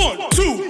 One, two,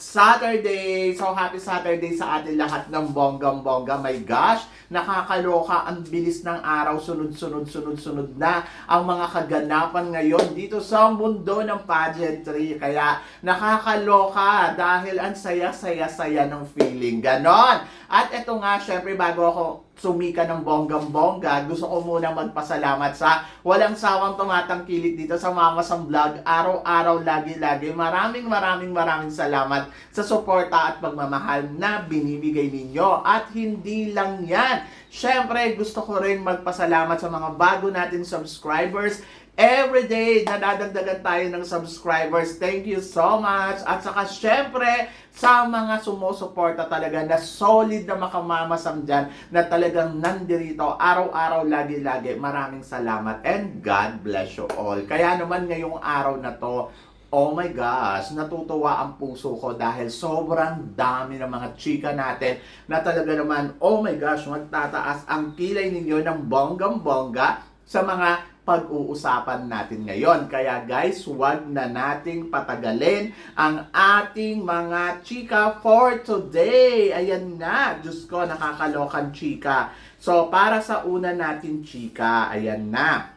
Saturday! So, happy Saturday sa atin lahat ng bonggang-bongga. My gosh, nakakaloka ang bilis ng araw. Sunod-sunod, sunod-sunod na ang mga kaganapan ngayon dito sa mundo ng pageantry. Kaya nakakaloka dahil ang saya-saya-saya ng feeling. Ganon! At eto nga, syempre, bago ako sumika ng bonggang-bongga, gusto ko muna magpasalamat sa walang sawang tumatangkilik dito sa Mama Sam Vlog. Araw-araw, lagi-lagi. Maraming maraming maraming salamat sa suporta at pagmamahal na binibigay ninyo. At hindi lang yan. Syempre, gusto ko rin magpasalamat sa mga bago nating subscribers. Every day, nadadagdagan tayo ng subscribers. Thank you so much. At saka, syempre, sa mga sumusuporta talaga na solid na makamamasam dyan, na talagang nandirito, araw-araw, lagi-lagi. Maraming salamat and God bless you all. Kaya naman ngayong araw na to, Oh my gosh, natutuwa ang puso ko dahil sobrang dami ng mga chika natin na talaga naman, oh my gosh, magtataas ang kilay ninyo ng bonggang-bongga sa mga pag-uusapan natin ngayon. Kaya guys, huwag na nating patagalin ang ating mga chika for today. Ayan na, Diyos ko, nakakalokan chika. So, para sa una natin chika, ayan na.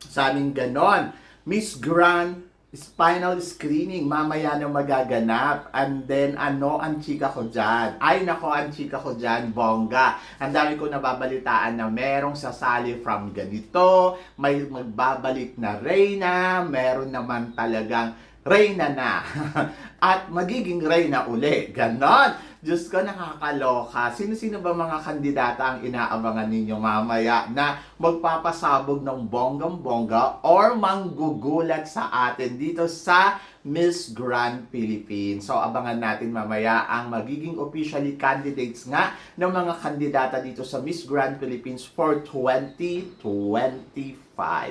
Sa ganon, Miss Grand spinal screening mamaya na magaganap. And then, ano ang chika ko dyan? Ay, nako, ang chika ko dyan, bongga. Ang dami ko nababalitaan na merong sasali from ganito, may magbabalik na Reyna, meron naman talagang Reyna na. At magiging Reyna uli. Ganon. Diyos ko, nakakaloka. Sino-sino ba mga kandidata ang inaabangan ninyo mamaya na magpapasabog ng bonggang-bongga or manggugulat sa atin dito sa Miss Grand Philippines. So, abangan natin mamaya ang magiging officially candidates nga ng mga kandidata dito sa Miss Grand Philippines for 2025.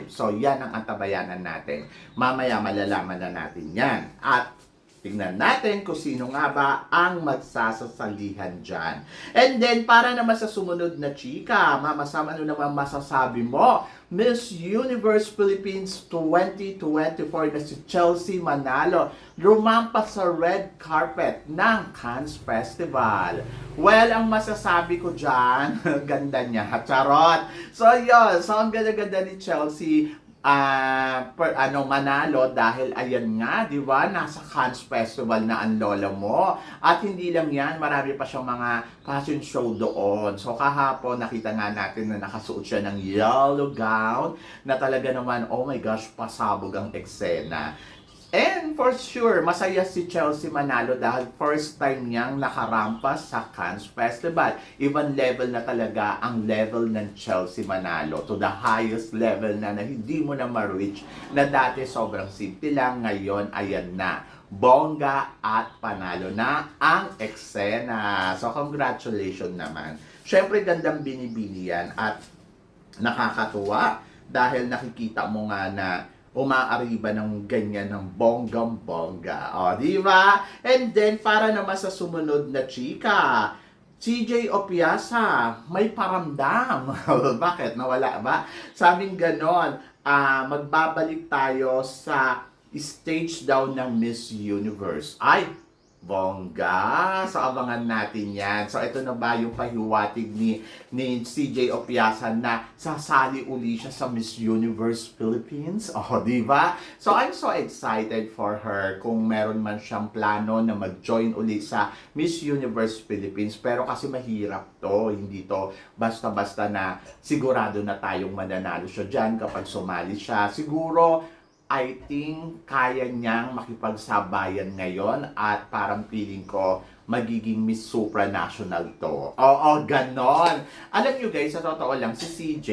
So, yan ang antabayanan natin. Mamaya malalaman na natin yan. At Tingnan natin kung sino nga ba ang magsasasalihan dyan. And then, para naman sa sumunod na chika, Mama Sam, ano naman masasabi mo? Miss Universe Philippines 2024 na si Chelsea Manalo lumampas sa red carpet ng Cannes Festival. Well, ang masasabi ko dyan, ganda niya, charot. So, yun. So, ganda-ganda ni Chelsea ah per, ano manalo dahil ayan nga, 'di ba? Nasa Cannes Festival na ang lola mo. At hindi lang 'yan, marami pa siyang mga fashion show doon. So kahapon nakita nga natin na nakasuot siya ng yellow gown na talaga naman, oh my gosh, pasabog ang eksena. And for sure, masaya si Chelsea Manalo dahil first time niyang nakarampas sa Cannes Festival. Even level na talaga ang level ng Chelsea Manalo to the highest level na, na hindi mo na ma-reach na dati sobrang simple lang, ngayon ayan na. Bongga at panalo na ang eksena. So congratulations naman. Siyempre gandang binibini yan at nakakatuwa dahil nakikita mo nga na umaariba ng ganyan ng bonggang-bongga. O, di ba? And then, para naman sa sumunod na chika, CJ Opiasa, may paramdam. Bakit? Nawala ba? Sabing ganon, ah, magbabalik tayo sa stage daw ng Miss Universe. Ay, Bongga. So, abangan natin yan. So, ito na ba yung pahiwatig ni, ni CJ Opiasa na sasali uli siya sa Miss Universe Philippines? Oh, di ba? So, I'm so excited for her kung meron man siyang plano na mag-join uli sa Miss Universe Philippines. Pero kasi mahirap to. Hindi to basta-basta na sigurado na tayong mananalo siya dyan kapag sumali siya. Siguro, I think kaya niyang makipagsabayan ngayon at parang feeling ko magiging Miss Supranational to. Oo, ganon. Alam nyo guys, sa totoo lang, si CJ,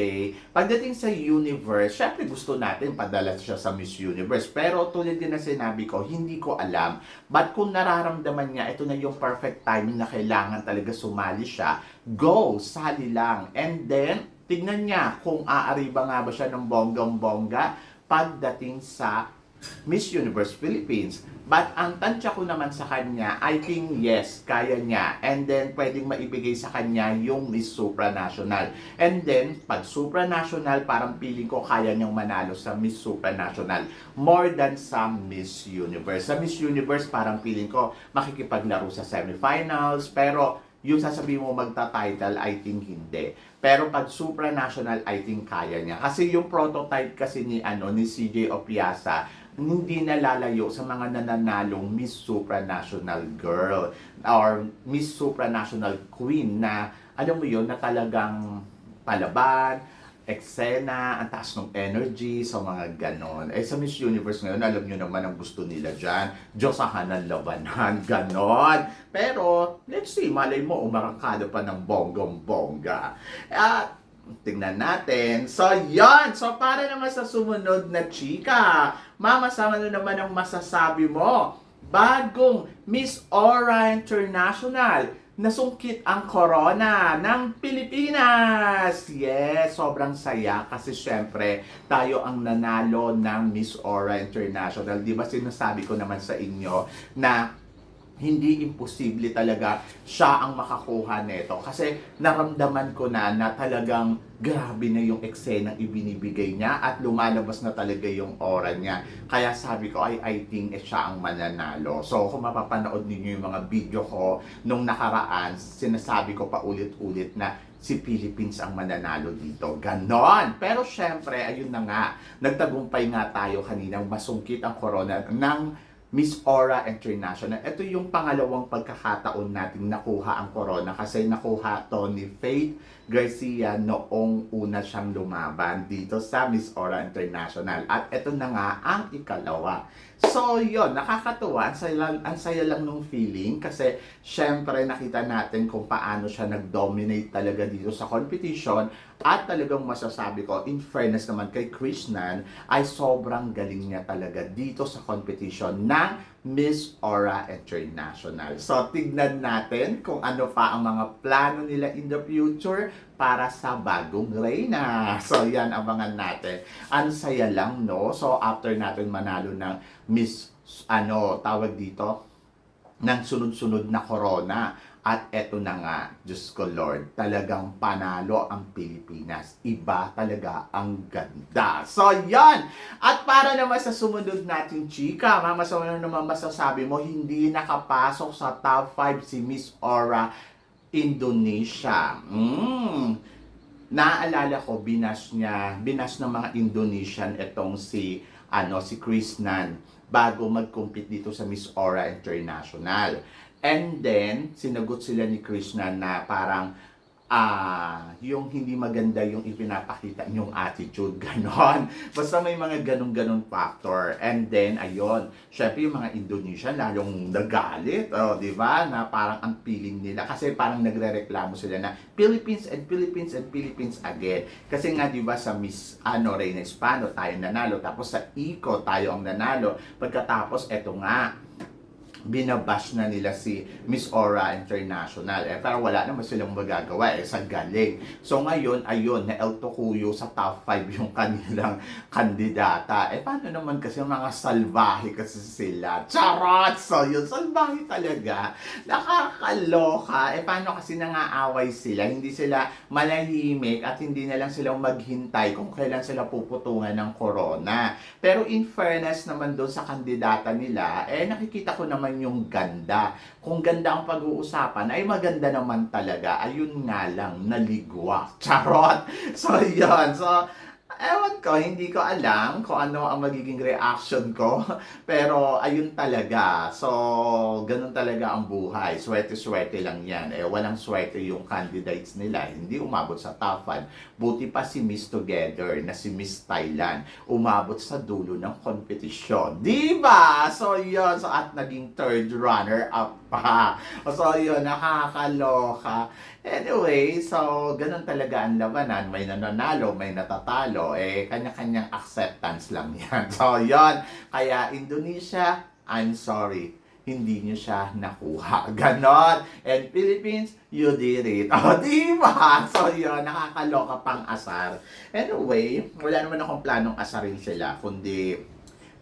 pagdating sa universe, syempre gusto natin padala siya sa Miss Universe. Pero tulad din na sinabi ko, hindi ko alam. But kung nararamdaman niya, ito na yung perfect timing na kailangan talaga sumali siya, go, sali lang. And then, tignan niya kung aariba nga ba siya ng bonggang-bongga pagdating sa Miss Universe Philippines. But ang tansya ko naman sa kanya, I think yes, kaya niya. And then, pwedeng maibigay sa kanya yung Miss Supranational. And then, pag Supranational, parang feeling ko kaya niyang manalo sa Miss Supranational. More than sa Miss Universe. Sa Miss Universe, parang feeling ko makikipaglaro sa semifinals. Pero, yung sasabihin mo magta-title, I think hindi. Pero pag supranational, I think kaya niya. Kasi yung prototype kasi ni ano ni CJ Opiasa, hindi nalalayo sa mga nananalong Miss Supranational Girl or Miss Supranational Queen na alam mo yon na talagang palaban, eksena, ang taas ng energy, sa mga ganon. Eh sa Miss Universe ngayon, alam nyo naman ang gusto nila dyan. Diyosahan ng labanan, ganon. Pero, let's see, malay mo, umarangkada pa ng bonggong-bongga. At, tingnan natin. So, yon So, para naman sa sumunod na chika, mama, sama na naman ang masasabi mo. Bagong Miss Aura International nasungkit ang corona ng Pilipinas. Yes, sobrang saya kasi syempre tayo ang nanalo ng Miss Aura International. Di ba sinasabi ko naman sa inyo na hindi imposible talaga siya ang makakuha nito. Kasi naramdaman ko na na talagang grabe na yung eksenang ibinibigay niya at lumalabas na talaga yung aura niya. Kaya sabi ko, ay, I think eh, siya ang mananalo. So, kung mapapanood ninyo yung mga video ko nung nakaraan, sinasabi ko pa ulit-ulit na si Philippines ang mananalo dito. Ganon! Pero syempre, ayun na nga, nagtagumpay nga tayo kaninang masungkit ang corona ng Miss Aura International. Ito yung pangalawang pagkakataon nating nakuha ang corona kasi nakuha to ni Faith Garcia noong una siyang lumaban dito sa Miss Aura International. At ito na nga ang ikalawa. So, yon nakakatuwa. Ang saya, ang saya lang nung feeling kasi syempre nakita natin kung paano siya nag-dominate talaga dito sa competition at talagang masasabi ko, in fairness naman kay Krishnan, ay sobrang galing niya talaga dito sa competition ng Miss Aura International. So, tignan natin kung ano pa ang mga plano nila in the future para sa bagong reyna. So, yan, abangan natin. Ang saya lang, no? So, after natin manalo ng Miss, ano, tawag dito, ng sunod-sunod na corona. At eto na nga, Diyos ko Lord, talagang panalo ang Pilipinas. Iba talaga ang ganda. So, yan! At para naman sa sumunod nating chika, mama, sa ano naman masasabi mo, hindi nakapasok sa top 5 si Miss Aura Indonesia. Mm. Naaalala ko, binas niya, binas ng mga Indonesian itong si, ano, si Chris Nan bago mag-compete dito sa Miss Aura International. And then, sinagot sila ni Krishna na parang ah yung hindi maganda yung ipinapakita yung attitude, ganon. Basta may mga ganon-ganon factor. And then, ayun, syempre yung mga Indonesian lalong nagalit, oh, di ba? Na parang ang feeling nila. Kasi parang nagre-reklamo sila na Philippines and Philippines and Philippines again. Kasi nga, di ba, sa Miss ano, Reina Hispano, tayo nanalo. Tapos sa ICO, tayo ang nanalo. Pagkatapos, eto nga, binabash na nila si Miss Aura International. Eh, pero wala naman silang magagawa eh, sa galing. So ngayon, ayun, na El Tocuyo sa top 5 yung kanilang kandidata. Eh, paano naman kasi mga salbahe kasi sila? Charot! So yun, salbahe talaga. Nakakaloka. Eh, paano kasi nangaaway sila? Hindi sila malahimik at hindi na lang silang maghintay kung kailan sila puputungan ng corona. Pero in fairness naman doon sa kandidata nila, eh, nakikita ko naman naman yung ganda. Kung ganda ang pag-uusapan, ay maganda naman talaga. Ayun nga lang, naligwa. Charot! So, yun. So, ewan ko, hindi ko alam kung ano ang magiging reaction ko. Pero, ayun talaga. So, ganun talaga ang buhay. Swerte-swerte lang yan. Eh, walang swerte yung candidates nila. Hindi umabot sa top 5. Buti pa si Miss Together na si Miss Thailand. Umabot sa dulo ng kompetisyon. Di ba? So, yun. So, at naging third runner-up pa. So, yun. Nakakaloka. Anyway, so ganun talaga ang labanan. May nananalo, may natatalo. Eh, kanya-kanyang acceptance lang yan. So, yon Kaya Indonesia, I'm sorry. Hindi nyo siya nakuha. Ganon. And Philippines, you did it. O, di ba? So, yun. Nakakaloka pang asar. Anyway, wala naman akong planong asarin sila. Kundi,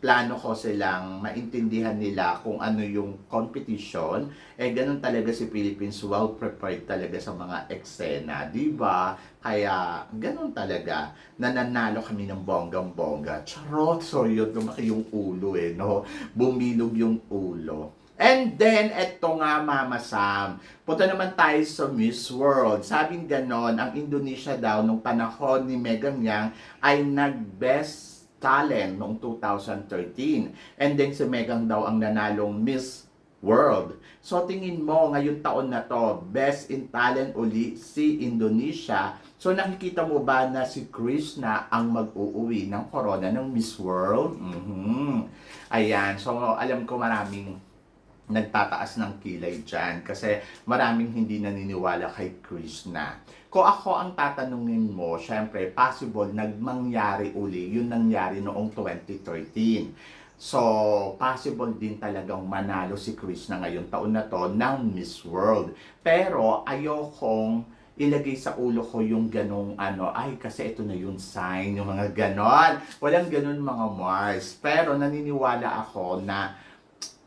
plano ko silang maintindihan nila kung ano yung competition. Eh, ganun talaga si Philippines, well prepared talaga sa mga eksena, di ba? Kaya, ganun talaga. Nananalo kami ng bonggang-bongga. Charot! So, yun, lumaki yung ulo eh, no? Bumilog yung ulo. And then, eto nga, Mama Sam. Punta naman tayo sa Miss World. Sabing ganon, ang Indonesia daw, nung panahon ni Megan Yang, ay nag-best talent noong 2013. And then si Megan daw ang nanalong Miss World. So tingin mo ngayong taon na to, best in talent uli si Indonesia. So nakikita mo ba na si Chris na ang mag-uuwi ng corona ng Miss World? Mhm. Ayan, so alam ko maraming nagtataas ng kilay dyan kasi maraming hindi naniniwala kay Krishna. Kung ako ang tatanungin mo, syempre, possible nagmangyari uli yung nangyari noong 2013. So, possible din talagang manalo si Krishna ngayong taon na to ng Miss World. Pero, ayokong ilagay sa ulo ko yung ganong ano, ay kasi ito na yung sign, yung mga ganon. Walang ganon mga Mars. Pero naniniwala ako na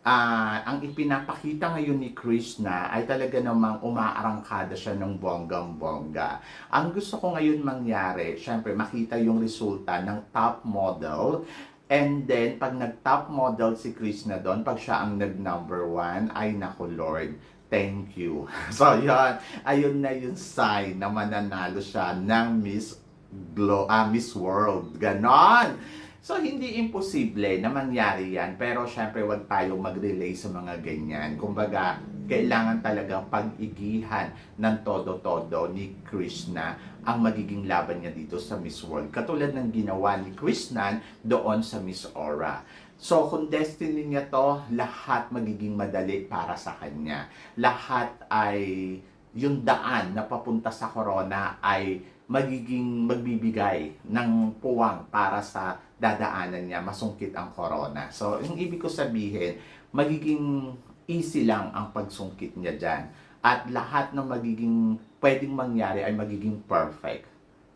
ah ang ipinapakita ngayon ni Krishna ay talaga namang umaarangkada siya ng bonggang-bongga. Ang gusto ko ngayon mangyari, syempre makita yung resulta ng top model And then, pag nag-top model si Krishna doon, pag siya ang nag-number one, ay naku Lord, thank you. So, yun, ayun na yung sign na mananalo siya ng Miss Glo ah, Miss World. Ganon! So, hindi imposible na mangyari yan. Pero, syempre, wag tayong mag-relay sa mga ganyan. Kumbaga, kailangan talagang pag-igihan ng todo-todo ni Krishna ang magiging laban niya dito sa Miss World. Katulad ng ginawa ni Krishna doon sa Miss Aura. So, kung destiny niya to, lahat magiging madali para sa kanya. Lahat ay yung daan na papunta sa corona ay magiging magbibigay ng puwang para sa dadaanan niya, masungkit ang corona. So, yung ibig ko sabihin, magiging easy lang ang pagsungkit niya dyan. At lahat ng magiging pwedeng mangyari ay magiging perfect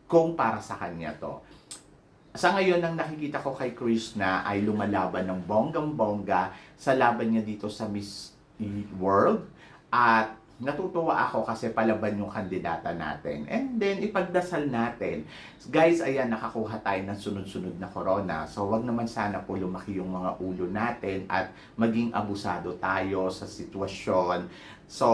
kung para sa kanya to. Sa ngayon, ang nakikita ko kay Krishna ay lumalaban ng bonggang-bongga sa laban niya dito sa Miss World. At natutuwa ako kasi palaban yung kandidata natin. And then, ipagdasal natin. Guys, ayan, nakakuha tayo ng sunod-sunod na corona. So, wag naman sana po lumaki yung mga ulo natin at maging abusado tayo sa sitwasyon. So,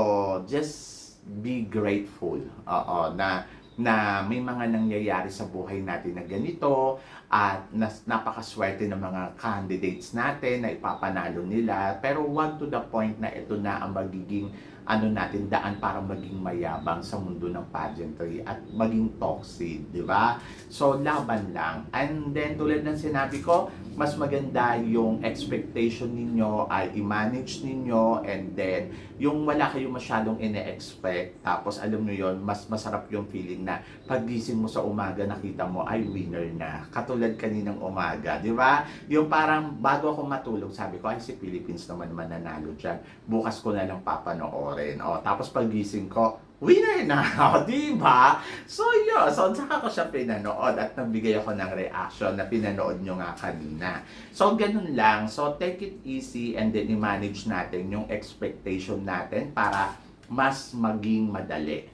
just be grateful. Oo, na na may mga nangyayari sa buhay natin na ganito at nas, napakaswerte ng mga candidates natin na ipapanalo nila pero wag to the point na ito na ang magiging ano natin daan para maging mayabang sa mundo ng pageantry at maging toxic, di ba? So laban lang. And then tulad ng sinabi ko, mas maganda yung expectation ninyo ay i-manage ninyo and then yung wala kayo masyadong ine-expect tapos alam nyo yon mas masarap yung feeling na pagising mo sa umaga nakita mo ay winner na. Katulad kaninang umaga di ba? Yung parang bago ako matulog sabi ko ay si Philippines naman mananalo dyan. Bukas ko na lang papanoorin. O tapos pagising ko winner na o, di ba? So, yun. So, saka ko siya pinanood at nagbigay ako ng reaction na pinanood nyo nga kanina. So, ganun lang. So, take it easy and then i-manage natin yung expectation natin para mas maging madali.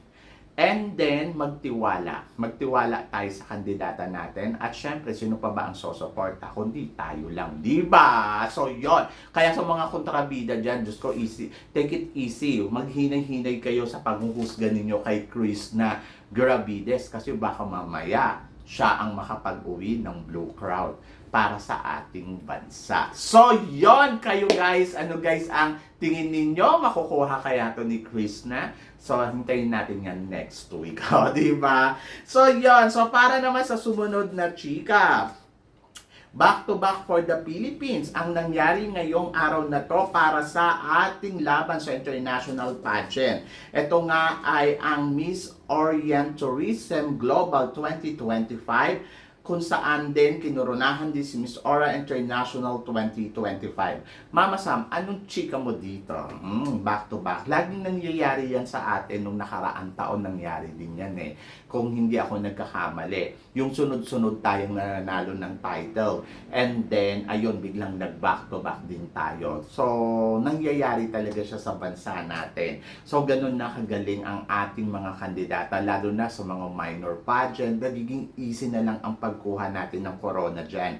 And then, magtiwala. Magtiwala tayo sa kandidata natin. At syempre, sino pa ba ang sosuporta? Kundi tayo lang. Di ba? So, yon Kaya sa mga kontrabida dyan, Diyos ko, easy. Take it easy. Maghinay-hinay kayo sa panghuhusga ninyo kay Chris na gravides. Kasi baka mamaya, siya ang makapag-uwi ng blue crowd para sa ating bansa. So, yon kayo guys. Ano guys ang tingin ninyo? Makukuha kaya to ni Chris na? So, hintayin natin yan next week. O, di ba? So, yon So, para naman sa sumunod na chika. Back to back for the Philippines ang nangyari ngayong araw na to para sa ating laban sa international pageant. Ito nga ay ang Miss Orient Tourism Global 2025 kung saan din kinurunahan din si Miss Aura International 2025. Mama Sam, anong chika mo dito? Mm, back to back. Laging nangyayari yan sa atin nung nakaraang taon nangyari din yan eh. Kung hindi ako nagkakamali. Yung sunod-sunod tayong nananalo ng title. And then, ayun, biglang nag-back to back din tayo. So, nangyayari talaga siya sa bansa natin. So, ganun na kagaling ang ating mga kandidata, lalo na sa mga minor pageant. Nagiging easy na lang ang pagkuha natin ng corona dyan.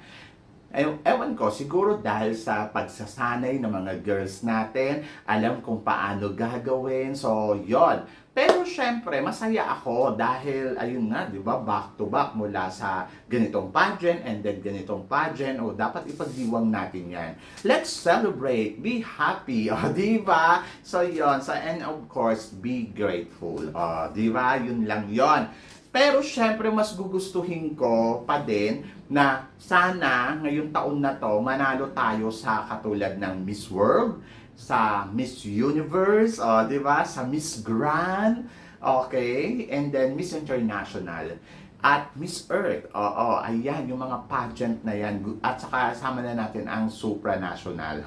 Ew- Ewan ko, siguro dahil sa pagsasanay ng mga girls natin, alam kung paano gagawin. So, yon. Pero syempre, masaya ako dahil, ayun nga, di ba, back to back mula sa ganitong pageant and then ganitong pageant. O, dapat ipagdiwang natin yan. Let's celebrate, be happy, o, di ba? So, yon. So, and of course, be grateful. O, di ba? Yun lang yon. Pero syempre mas gugustuhin ko pa din na sana ngayong taon na to manalo tayo sa katulad ng Miss World, sa Miss Universe, oh, 'di ba? Sa Miss Grand, okay? And then Miss International at Miss Earth. Oo, ayan yung mga pageant na yan. At saka sama na natin ang supranational.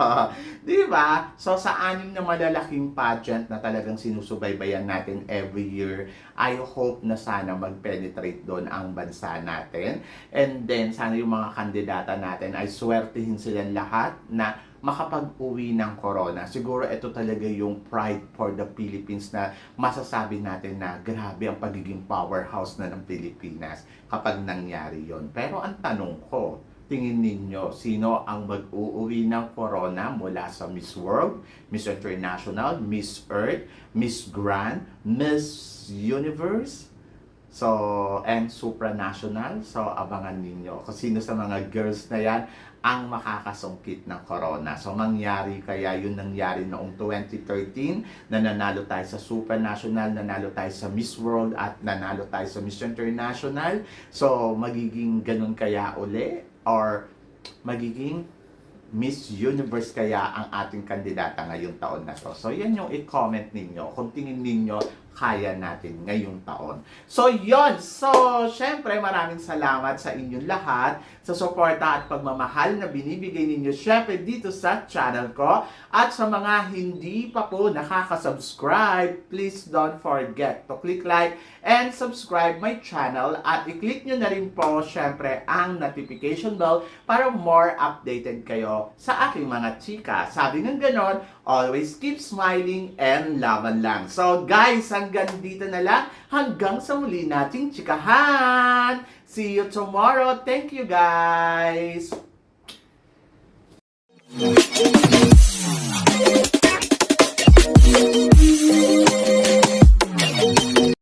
'Di ba? So sa anim na malalaking pageant na talagang sinusubaybayan natin every year, I hope na sana mag-penetrate doon ang bansa natin. And then sana yung mga kandidata natin ay swertihin silang lahat na makapag-uwi ng corona. Siguro ito talaga yung pride for the Philippines na masasabi natin na grabe ang pagiging powerhouse na ng Pilipinas kapag nangyari yon. Pero ang tanong ko, tingin ninyo, sino ang mag-uuwi ng corona mula sa Miss World, Miss International, Miss Earth, Miss Grand, Miss Universe? So, and supranational. So, abangan ninyo. Kung sino sa mga girls na yan ang makakasungkit ng corona. So, mangyari kaya yun nangyari noong 2013 na nanalo tayo sa supranational, nanalo tayo sa Miss World at nanalo tayo sa Miss International. So, magiging ganun kaya uli? Or magiging Miss Universe kaya ang ating kandidata ngayong taon na to. So, yan yung i-comment ninyo kung tingin ninyo kaya natin ngayong taon. So, yon So, syempre, maraming salamat sa inyong lahat sa suporta at pagmamahal na binibigay ninyo syempre dito sa channel ko. At sa mga hindi pa po nakaka-subscribe, please don't forget to click like and subscribe my channel at i-click nyo na rin po syempre ang notification bell para more updated kayo sa aking mga chika. Sabi ng ganon, Always keep smiling and laban lang. So guys, hanggang dito na lang. Hanggang sa muli nating chikahan. See you tomorrow. Thank you guys.